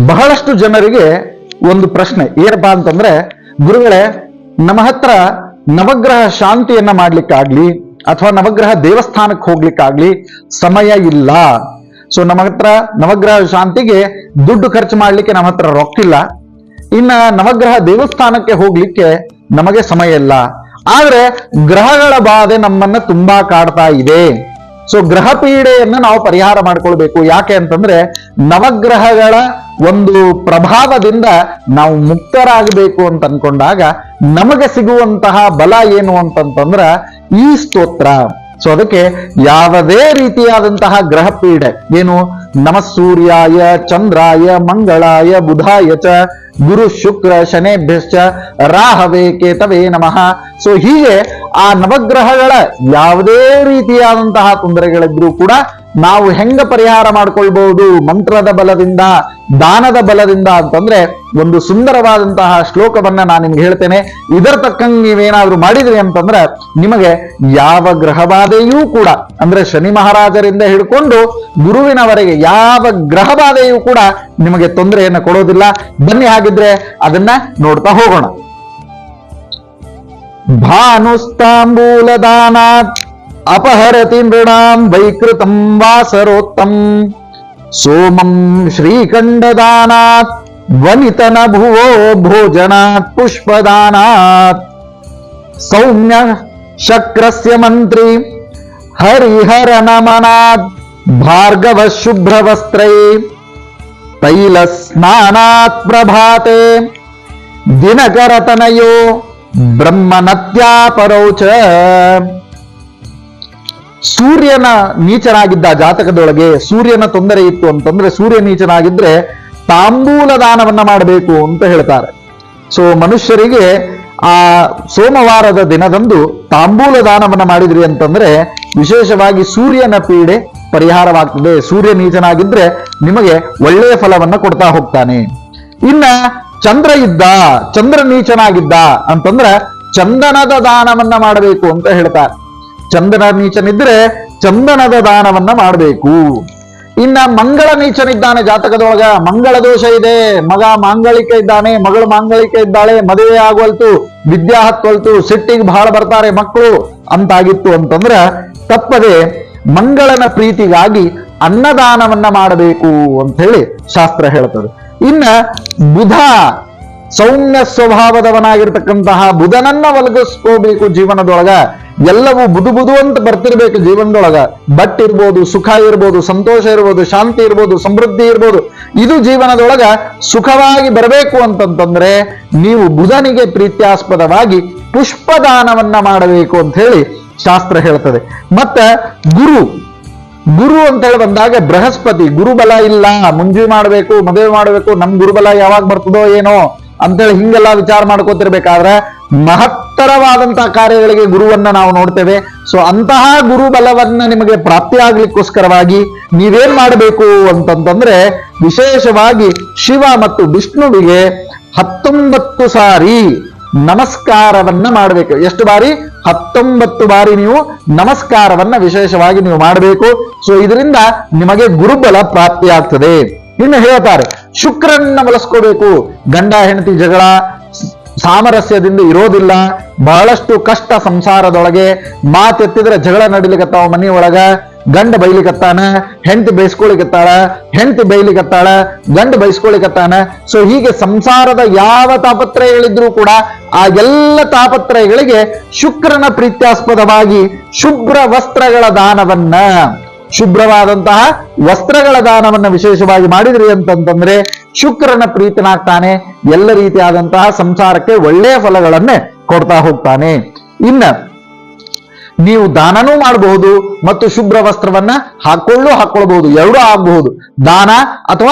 ಬಹಳಷ್ಟು ಜನರಿಗೆ ಒಂದು ಪ್ರಶ್ನೆ ಏನಪ್ಪಾ ಅಂತಂದ್ರೆ, ಗುರುಗಳೇ, ನಮ್ಮ ಹತ್ರ ನವಗ್ರಹ ಶಾಂತಿಯನ್ನ ಮಾಡ್ಲಿಕ್ಕಾಗ್ಲಿ ಅಥವಾ ನವಗ್ರಹ ದೇವಸ್ಥಾನಕ್ಕೆ ಹೋಗ್ಲಿಕ್ಕಾಗ್ಲಿ ಸಮಯ ಇಲ್ಲ. ಸೊ ನಮ್ಮ ಹತ್ರ ನವಗ್ರಹ ಶಾಂತಿಗೆ ದುಡ್ಡು ಖರ್ಚು ಮಾಡ್ಲಿಕ್ಕೆ ನಮ್ಮ ಹತ್ರ ರೊಕ್ಕಿಲ್ಲ ಇನ್ನ ನವಗ್ರಹ ದೇವಸ್ಥಾನಕ್ಕೆ ಹೋಗ್ಲಿಕ್ಕೆ ನಮಗೆ ಸಮಯ ಇಲ್ಲ. ಆದ್ರೆ, ಗ್ರಹಗಳ ಬಾಧೆ ನಮ್ಮನ್ನ ತುಂಬಾ ಕಾಡ್ತಾ ಇದೆ. ಸೊ ಗ್ರಹ ಪೀಡೆಯನ್ನ ನಾವು ಪರಿಹಾರ ಮಾಡ್ಕೊಳ್ಬೇಕು. ಯಾಕೆ ಅಂತಂದ್ರೆ, ನವಗ್ರಹಗಳ ಒಂದು ಪ್ರಭಾವದಿಂದ ನಾವು ಮುಕ್ತರಾಗಬೇಕು ಅಂತ ಅನ್ಕೊಂಡಾಗ ನಮಗೆ ಸಿಗುವಂತಹ ಬಲ ಏನು ಅಂತಂತಂದ್ರ ಈ ಸ್ತೋತ್ರ. ಸೊ ಅದಕ್ಕೆ ಯಾವುದೇ ರೀತಿಯಾದಂತಹ ಗ್ರಹ ಪೀಡೆ ಏನು ನಮ ಸೂರ್ಯಾಯ ಚಂದ್ರಾಯ, ಮಂಗಳಾಯ, ಬುಧಾಯ ಚ, ಗುರು ಶುಕ್ರ, ಶನೇಭ್ಯಶ್ಚ, ರಾಹವೇ, ಕೇತವೇ ನಮಃ. ಸೊ ಹೀಗೆ ಆ ನವಗ್ರಹಗಳ ಯಾವುದೇ ರೀತಿಯಾದಂತಹ ತೊಂದರೆಗಳಿದ್ರೂ ಕೂಡ ನಾವು ಹೆಂಗ ಪರಿಹಾರ ಮಾಡ್ಕೊಳ್ಬಹುದು? ಮಂತ್ರದ ಬಲದಿಂದ, ದಾನದ ಬಲದಿಂದ ಅಂತಂದ್ರೆ ಒಂದು ಸುಂದರವಾದಂತಹ ಶ್ಲೋಕವನ್ನ ನಾನು ನಿಮ್ಗೆ ಹೇಳ್ತೇನೆ. ಇದರ ತಕ್ಕಂಗೆ ನೀವೇನಾದ್ರೂ ಮಾಡಿದ್ರಿ ಅಂತಂದ್ರೆ ನಿಮಗೆ ಯಾವ ಗ್ರಹಬಾಧೆಯೂ ಕೂಡ, ಅಂದ್ರೆ ಶನಿ ಮಹಾರಾಜರಿಂದ ಹಿಡ್ಕೊಂಡು ಗುರುವಿನವರೆಗೆ ಯಾವ ಗ್ರಹಬಾಧೆಯೂ ಕೂಡ ನಿಮಗೆ ತೊಂದರೆಯನ್ನು ಕೊಡೋದಿಲ್ಲ. ಬನ್ನಿ ಹಾಗಿದ್ರೆ ಅದನ್ನ ನೋಡ್ತಾ ಹೋಗೋಣ. ಭಾನುಸ್ತಾಂಬೂಲದಾನಾತ್ अपहरती नृणाम् वैकृत वासरोत्तम्। सोमम् श्रीखण्डदानात् वनितन भुवो भोजनात्, पुष्पदानात्। सौम्य शक्रस्य मन्त्री शुभ्र वस्त्र तैल तैलस्नानात् प्रभाते, दिनकरतनयो ब्रह्मनत्यापरौ च। ಸೂರ್ಯನ ನೀಚನಾಗಿದ್ದ ಜಾತಕದೊಳಗೆ ಸೂರ್ಯನ ತೊಂದರೆ ಇತ್ತು ಅಂತಂದ್ರೆ ಸೂರ್ಯ ನೀಚನಾಗಿದ್ರೆ ತಾಂಬೂಲ ದಾನವನ್ನ ಮಾಡಬೇಕು ಅಂತ ಹೇಳ್ತಾರೆ. ಸೊ ಮನುಷ್ಯರಿಗೆ ಆ ಸೋಮವಾರದ ದಿನದಂದು ತಾಂಬೂಲ ದಾನವನ್ನ ಮಾಡಿದ್ರಿ ಅಂತಂದ್ರೆ ವಿಶೇಷವಾಗಿ ಸೂರ್ಯನ ಪೀಡೆ ಪರಿಹಾರವಾಗ್ತದೆ. ಸೂರ್ಯ ನೀಚನಾಗಿದ್ರೆ ನಿಮಗೆ ಒಳ್ಳೆಯ ಫಲವನ್ನ ಕೊಡ್ತಾ ಹೋಗ್ತಾನೆ. ಇನ್ನ ಚಂದ್ರ ಇದ್ದ, ಚಂದ್ರ ನೀಚನಾಗಿದ್ದ ಅಂತಂದ್ರ ಚಂದನದ ದಾನವನ್ನ ಮಾಡಬೇಕು ಅಂತ ಹೇಳ್ತಾರೆ. ಚಂದನ ನೀಚನಿದ್ರೆ ಚಂದನದ ದಾನವನ್ನ ಮಾಡಬೇಕು. ಇನ್ನ ಮಂಗಳ ನೀಚನಿದ್ದಾನೆ ಜಾತಕದೊಳಗ. ಮಂಗಳ ದೋಷ ಇದೆ. ಮಗ ಮಾಂಗಳಿಕ ಇದ್ದಾನೆ, ಮಗಳು ಮಾಂಗಳಿಕ ಇದ್ದಾಳೆ, ಮದುವೆ ಆಗೋಲ್ತು ವಿದ್ಯಾ ಹತ್ತೊಲ್ತು ಸಿಟ್ಟಿಗೆ ಬಹಳ ಬರ್ತಾರೆ ಮಕ್ಕಳು ಅಂತಾಗಿತ್ತು ಅಂತಂದ್ರ ತಪ್ಪದೆ ಮಂಗಳನ ಪ್ರೀತಿಗಾಗಿ ಅನ್ನದಾನವನ್ನ ಮಾಡಬೇಕು ಅಂತ ಹೇಳಿ ಶಾಸ್ತ್ರ ಹೇಳ್ತದೆ. ಇನ್ನ ಬುಧ ಸೌಮ್ಯ ಸ್ವಭಾವದವನಾಗಿರ್ತಕ್ಕಂತಹ ಬುಧನನ್ನ ಒಲಗಿಸ್ಕೋಬೇಕು ಜೀವನದೊಳಗ. ಎಲ್ಲವೂ ಬುದು ಬುದು ಅಂತ ಬರ್ತಿರ್ಬೇಕು ಜೀವನದೊಳಗ. ಬಟ್ ಇರ್ಬೋದು, ಸುಖ ಇರ್ಬೋದು, ಸಂತೋಷ ಇರ್ಬೋದು, ಶಾಂತಿ ಇರ್ಬೋದು, ಸಮೃದ್ಧಿ ಇರ್ಬೋದು. ಇದು ಜೀವನದೊಳಗ ಸುಖವಾಗಿ ಬರಬೇಕು ಅಂತಂತಂದ್ರೆ ನೀವು ಬುಧನಿಗೆ ಪ್ರೀತ್ಯಾಸ್ಪದವಾಗಿ ಪುಷ್ಪದಾನವನ್ನ ಮಾಡಬೇಕು ಅಂತ ಹೇಳಿ ಶಾಸ್ತ್ರ ಹೇಳ್ತದೆ. ಮತ್ತ ಗುರು ಗುರು ಅಂತ ಹೇಳಿ ಬಂದಾಗ ಬೃಹಸ್ಪತಿ, ಗುರುಬಲ ಇಲ್ಲ, ಮುಂಜಿ ಮಾಡಬೇಕು, ಮದುವೆ ಮಾಡಬೇಕು, ನಮ್ ಗುರುಬಲ ಯಾವಾಗ ಬರ್ತದೋ ಏನೋ. ಅಂತೇಳಿ ಹಿಂಗೆಲ್ಲ ವಿಚಾರ ಮಾಡ್ಕೋತಿರ್ಬೇಕಾದ್ರೆ ಮಹತ್ತರವಾದಂತಹ ಕಾರ್ಯಗಳಿಗೆ ಗುರುವನ್ನ ನಾವು ನೋಡ್ತೇವೆ. ಸೊ ಅಂತಹ ಗುರುಬಲವನ್ನ ನಿಮಗೆ ಪ್ರಾಪ್ತಿ ಆಗ್ಲಿಕ್ಕೋಸ್ಕರವಾಗಿ ನೀವೇನ್ ಮಾಡಬೇಕು ಅಂತಂತಂದ್ರೆ ವಿಶೇಷವಾಗಿ ಶಿವ ಮತ್ತು ವಿಷ್ಣುವಿಗೆ ಹತ್ತೊಂಬತ್ತು ಸಾರಿ ನಮಸ್ಕಾರವನ್ನ ಮಾಡಬೇಕು. ಎಷ್ಟು ಬಾರಿ? ಹತ್ತೊಂಬತ್ತು ಬಾರಿ ನೀವು ನಮಸ್ಕಾರವನ್ನ ವಿಶೇಷವಾಗಿ ನೀವು ಮಾಡಬೇಕು. ಸೊ ಇದರಿಂದ ನಿಮಗೆ ಗುರುಬಲ ಪ್ರಾಪ್ತಿಯಾಗ್ತದೆ ಇನ್ನು ಹೇಳ್ತಾರೆ, ಶುಕ್ರನ್ನ ಬಳಸ್ಕೋಬೇಕು ಗಂಡ, ಹೆಂಡತಿ ಜಗಳ ಸಾಮರಸ್ಯದಿಂದ ಇರೋದಿಲ್ಲ. ಬಹಳಷ್ಟು ಕಷ್ಟ ಸಂಸಾರದೊಳಗೆ ಮಾತೆತ್ತಿದ್ರೆ ಜಗಳ ನಡಿಲಿಕತ್ತಾವ ಮನೆಯೊಳಗ. ಗಂಡ ಬೈಲಿಕತ್ತಾನ ಹೆಂಡತಿ ಬೈಸ್ಕೊಳಿಕತ್ತಾಳ ಹೆಂಡತಿ ಬೈಲಿಕತ್ತಾಳ ಗಂಡ ಬೈಸ್ಕೊಳಿಕತ್ತಾನ ಸೊ ಹೀಗೆ ಸಂಸಾರದ ಯಾವ ತಾಪತ್ರಯಗಳಿದ್ರೂ ಕೂಡ ಆ ಎಲ್ಲ ತಾಪತ್ರಯಗಳಿಗೆ ಶುಕ್ರನ ಪ್ರೀತ್ಯಾಸ್ಪದವಾಗಿ ಶುಭ್ರ ವಸ್ತ್ರಗಳ ದಾನವನ್ನ ಶುಭ್ರವಾದಂತಹ ವಸ್ತ್ರಗಳ ದಾನವನ್ನು ವಿಶೇಷವಾಗಿ ಮಾಡಿದ್ರಿ ಅಂತಂತಂದ್ರೆ ಶುಕ್ರನ ಪ್ರೀತನಾಗ್ತಾನೆ, ಎಲ್ಲ ರೀತಿಯಾದಂತಹ ಸಂಸಾರಕ್ಕೆ ಒಳ್ಳೆಯ ಫಲಗಳನ್ನೇ ಕೊಡ್ತಾ ಹೋಗ್ತಾನೆ. ಇನ್ನ ನೀವು ದಾನನೂ ಮಾಡಬಹುದು ಮತ್ತು ಶುಭ್ರ ವಸ್ತ್ರವನ್ನ ಹಾಕೊಳ್ಳು ಹಾಕೊಳ್ಬಹುದು ಎರಡೂ ಆಗಬಹುದು. ದಾನ ಅಥವಾ